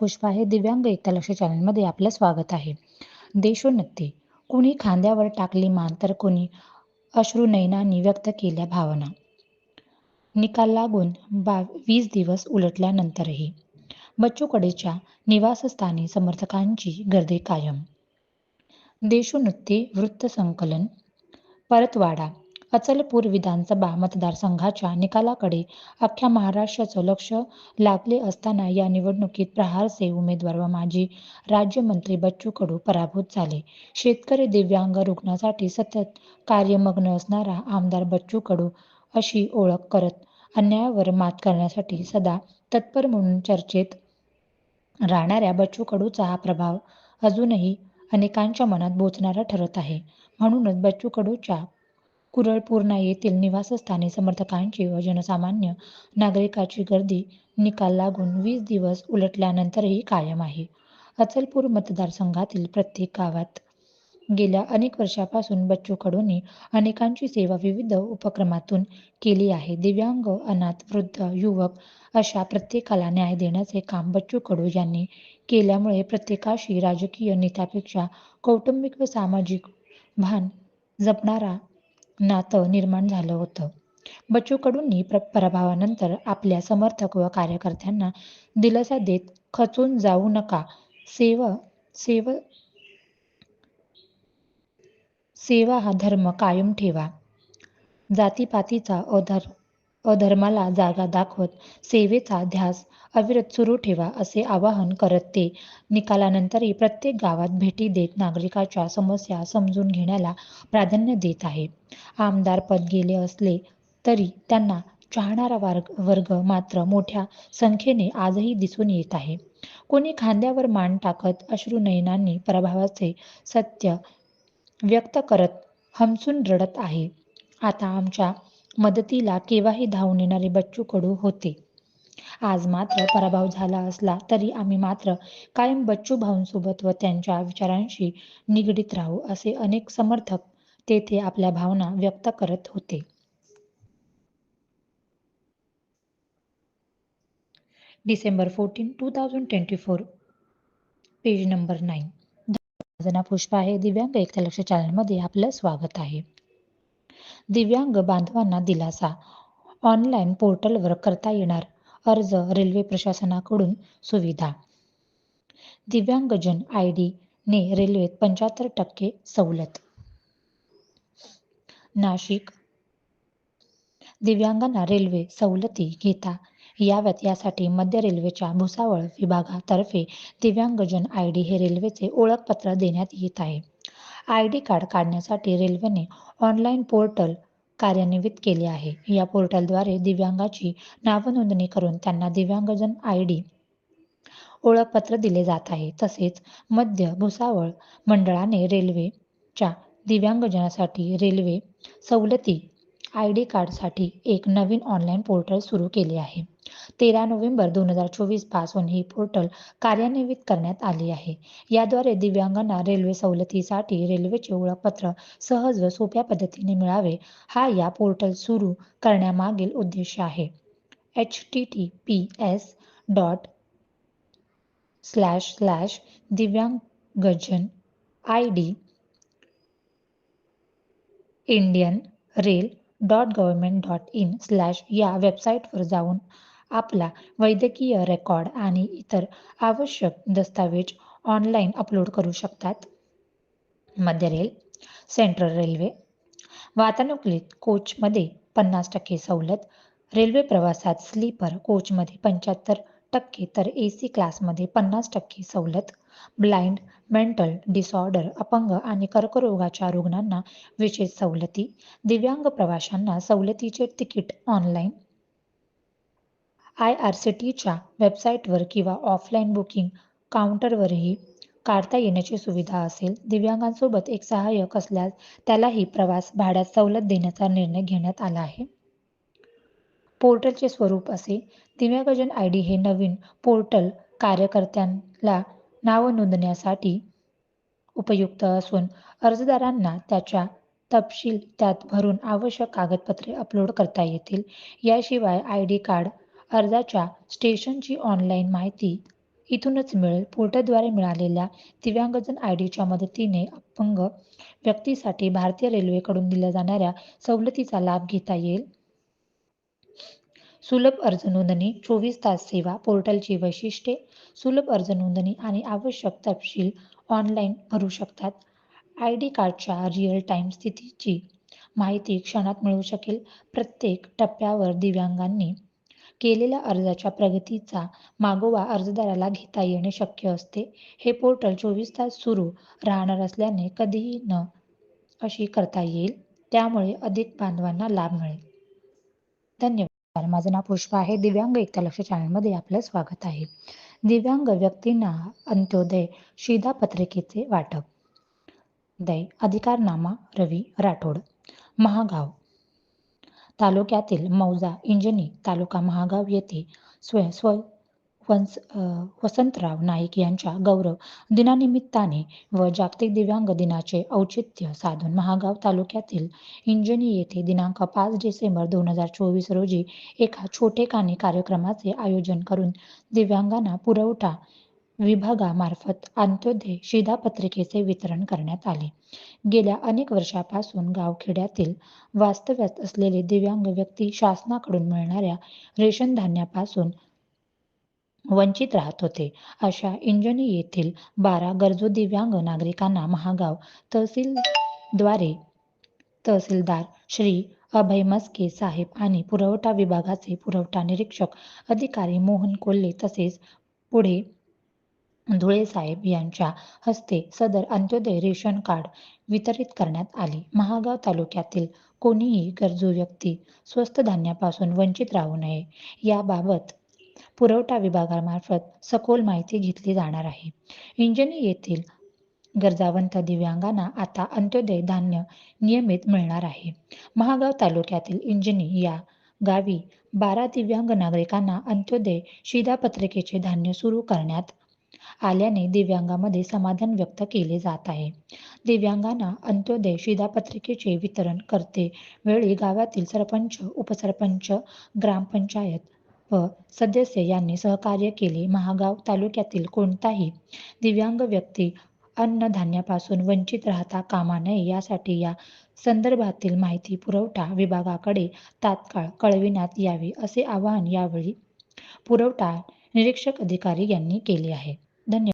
पुष्पा आहे. दिव्यांग एकतालक्ष चॅनलमध्ये आपलं स्वागत आहे. देशोन्नती. कुणी खांद्यावर टाकली मान तर कुणी अश्रू नयनांनी व्यक्त केल्या भावना. निकाल लागून बा वीस दिवस उलटल्यानंतरही बच्चूकडेच्या निवासस्थानी समर्थकांची गर्दी कायम. देशोन्नती वृत्तसंकलन परतवाडा अचलपूर विधानसभा मतदारसंघाच्या निकालाकडे अख्ख्या महाराष्ट्राचं लक्ष लागले असताना या निवडणुकीत प्रहारचे उमेदवार व माजी राज्यमंत्री बच्चू कडू पराभूत झाले. शेतकरी दिव्यांग रुग्णासाठी सतत कार्यमग्न असणारा आमदार बच्चू कडू अशी ओळख करत अन्यायावर मात करण्यासाठी सदा तत्पर म्हणून चर्चेत राहणाऱ्या बच्चू कडूचा हा प्रभाव अजूनही अनेकांच्या मनात बोचणारा ठरत आहे. म्हणूनच बच्चू कडूच्या कुरळपूर्णा येथील निवासस्थानी समर्थकांची व जनसामान्य नागरिकाची गर्दी निकाल लागून वीस दिवस उलटल्यानंतरही कायम आहे. अचलपूर मतदारसंघातील प्रत्येक गावात गेल्या अनेक वर्षापासून बच्चू कडूंनी अनेकांची सेवा विविध उपक्रमातून केली आहे. दिव्यांग अनाथ वृद्ध युवक अशा प्रत्येकाला न्याय देण्याचे काम बच्चू कडू यांनी केल्यामुळे प्रत्येकाशी राजकीय नेत्यापेक्षा कौटुंबिक व सामाजिक भान जपणारा नातं निर्माण झालं होतं. बच्चू कडूंनी प्र पराभवानंतर आपल्या समर्थक व कार्यकर्त्यांना दिलासा देत खचून जाऊ नका. सेव सेव सेवा हा धर्म कायम ठेवा. जातीपातीचा अधर अधर्माला जागा दाखवत सेवेचा ध्यास अविरत सुरू ठेवा असे आवाहन करत ते. निकालानंतरही प्रत्येक गावात भेटी देत नागरिकाच्या समस्या समजून घेण्याला प्राधान्य देत आहे. आमदार पद गेले असले तरी त्यांना चाहणारा वर्ग वर्ग मात्र मोठ्या संख्येने आजही दिसून येत आहे. कोणी खांद्यावर मान टाकत अश्रू नयनांनी प्रभावाचे सत्य व्यक्त करत हमसून रडत आहे. आता आमच्या मदतीला केव्हाही धावून येणारे बच्चू कडू होते. आज मात्र पराभव झाला असला तरी आम्ही मात्र कायम बच्चू भाऊंसोबत व त्यांच्या विचारांशी निगडीत राहू असे अनेक समर्थक तेथे आपल्या भावना व्यक्त करत होते. December fourteen two thousand twenty four. Page number nine. Pushpa हे दिव्यांग एकता लक्ष चॅनलमध्ये आपलं स्वागत आहे. दिव्यांग बांधवांना दिलासा. ऑनलाईन पोर्टलवर करता येणार अर्ज रेल्वे प्रशासनाकडून सुविधा. दिव्यांगजन आय ने रेल्वेत पंच्याहत्तर टक्के सवलत. नाशिक. दिव्यांगांना रेल्वे सवलती घेता याव्यात यासाठी मध्य रेल्वेच्या भुसावळ विभागातर्फे दिव्यांगजन आय डी हे रेल्वेचे ओळखपत्र देण्यात येत आहे. आय डी कार्ड काढण्यासाठी रेल्वेने ऑनलाईन पोर्टल कार्यान्वित केले आहे. या पोर्टलद्वारे दिव्यांगाची नावनोंदणी करून त्यांना दिव्यांगजन आय डी ओळखपत्र दिले जात आहे. तसेच मध्य भुसावळ मंडळाने रेल्वेच्या दिव्यांगजनासाठी रेल्वे सवलती आय डी कार्डसाठी एक नवीन ऑनलाईन पोर्टल सुरू केले आहे. तेरा नोव्हेंबर दोन हजार चोवीसपासून ही पोर्टल कार्यान्वित करण्यात आली आहे. याद्वारे दिव्यांगांना रेल्वे सवलतीसाठी रेल्वेचे ओळखपत्र सहज व सोप्या पद्धतीने मिळावे हा या पोर्टल सुरू करण्यामागील उद्देश आहे. H T T P S dot slash slash दिव्यांगजन I D Indian rail dot government dot in slash या वेबसाईटवर जाऊन आपला वैद्यकीय रेकॉर्ड आणि इतर आवश्यक दस्तावेज ऑनलाईन अपलोड करू शकतात. मध्य रेल सेंट्रल रेल्वे वातानुकूलित कोचमध्ये पन्नास टक्के सवलत रेल्वे प्रवासात स्लीपर कोचमध्ये पंच्याहत्तर टक्के तर ए सी क्लासमध्ये पन्नास टक्के सवलत ब्लाइंड मेंटल डिसऑर्डर अपंग आणि कर्करोगाच्या रुग्णांना विशेष सवलती दिव्यांग प्रवाशांना सवलतीचे ticket online I R C टीच्या वेबसाईटवर किंवा ऑफलाईन बुकिंग काउंटरवरही काढता येण्याची सुविधा असेल दिव्यांगांसोबत एक सहाय्यक असल्यास त्यालाही प्रवास भाड्यात सवलत देण्याचा निर्णय घेण्यात आला आहे. पोर्टलचे स्वरूप असे. दिव्यांगजन आय डी हे नवीन पोर्टल कार्यकर्त्यांना नाव नोंदण्यासाठी उपयुक्त असून अर्जदारांना त्याच्या तपशील त्यात भरून आवश्यक कागदपत्रे अपलोड करता येतील. याशिवाय आय डी कार्ड अर्जाच्या स्टेशनची ऑनलाईन माहिती इथूनच मिळेल. पोर्टलद्वारे मिळालेल्या दिव्यांगजन आय डीच्या मदतीने अपंग व्यक्तीसाठी भारतीय रेल्वेकडून दिल्या जाणाऱ्या सवलतीचा लाभ घेता येईल. सुलभ अर्ज नोंदणी चोवीस तास सेवा पोर्टलची वैशिष्ट्ये सुलभ अर्ज नोंदणी आणि आवश्यक तपशील ऑनलाईन भरू शकतात. आय डी कार्डच्या रिअल टाईम स्थितीची माहिती क्षणात मिळू शकेल. प्रत्येक टप्प्यावर दिव्यांगांनी केलेल्या अर्जाच्या प्रगतीचा मागोवा अर्जदाराला घेता येणे शक्य असते. हे पोर्टल चोवीस तास सुरू राहणार असल्याने कधीही न अशी करता येईल. त्यामुळे अधिक बांधवांना लाभ मिळेल. धन्यवाद. माझं नाव पुष्पा आहे. दिव्यांग एकता लक्ष चॅनलमध्ये आपलं स्वागत आहे. दिव्यांग व्यक्तींना अंत्योदय शिधापत्रिकेचे वाटप. दय अधिकारनामा रवी राठोड. महागाव. तालुक्यातील मौजा इंजनी तालुका महागाव येथे स्वयं स्व वंस वसंतराव नाईक यांच्या गौरव दिनानिमित्ताने व जागतिक दिव्यांग दिनाचे औचित्य साधून महागाव तालुक्यातील इंजनी येथे दिनांक पाच डिसेंबर दोन हजार चोवीस रोजी एका छोटेखानी कार्यक्रमाचे आयोजन करून दिव्यांगांना पुरवठा विभागामार्फत अंत्योदय शिधापत्रिकेचे वितरण करण्यात आले. गेल्या अनेक वर्षापासून गावखेड्यातील वास्तव्यात असलेले दिव्यांग व्यक्ती शासनाकडून मिळणाऱ्या रेशन धान्यापासून वंचित राहत होते. अशा इंजनी येथील बारा गरजू दिव्यांग नागरिकांना महागाव तहसीलद्वारे तहसीलदार श्री अभय मस्के साहेब आणि पुरवठा विभागाचे पुरवठा निरीक्षक अधिकारी मोहन कोल्हे तसेच पुढे धुळे साहेब यांच्या हस्ते सदर अंत्योदय रेशन कार्ड वितरित करण्यात आले. महागाव तालुक्यातील कोणीही गरजू व्यक्ती स्वस्त धान्यापासून वंचित राहू नये. याबाबत पुरवठा विभागामार्फत सखोल माहिती घेतली जाणार आहे. इंजनी येथील गरजावंत दिव्यांगांना आता अंत्योदय धान्य नियमित मिळणार आहे. महागाव तालुक्यातील इंजनी या गावी बारा दिव्यांग नागरिकांना अंत्योदय शिधापत्रिकेचे धान्य सुरू करण्यात आल्याने दिव्यांगामध्ये समाधान व्यक्त केले जात आहे. दिव्यांगांना अंत्योदय शिधापत्रिकेचे वितरण करते. वेळी गावातील सरपंच उपसरपंच ग्रामपंचायत व सदस्य यांनी सहकार्य केले. महागाव तालुक्यातील कोणताही दिव्यांग व्यक्ती अन्नधान्यापासून वंचित राहता कामा नये यासाठी या संदर्भातील माहिती पुरवठा विभागाकडे तात्काळ कळविण्यात यावी असे आवाहन यावेळी पुरवठा निरीक्षक अधिकारी यांनी केले आहे. धन्यवाद.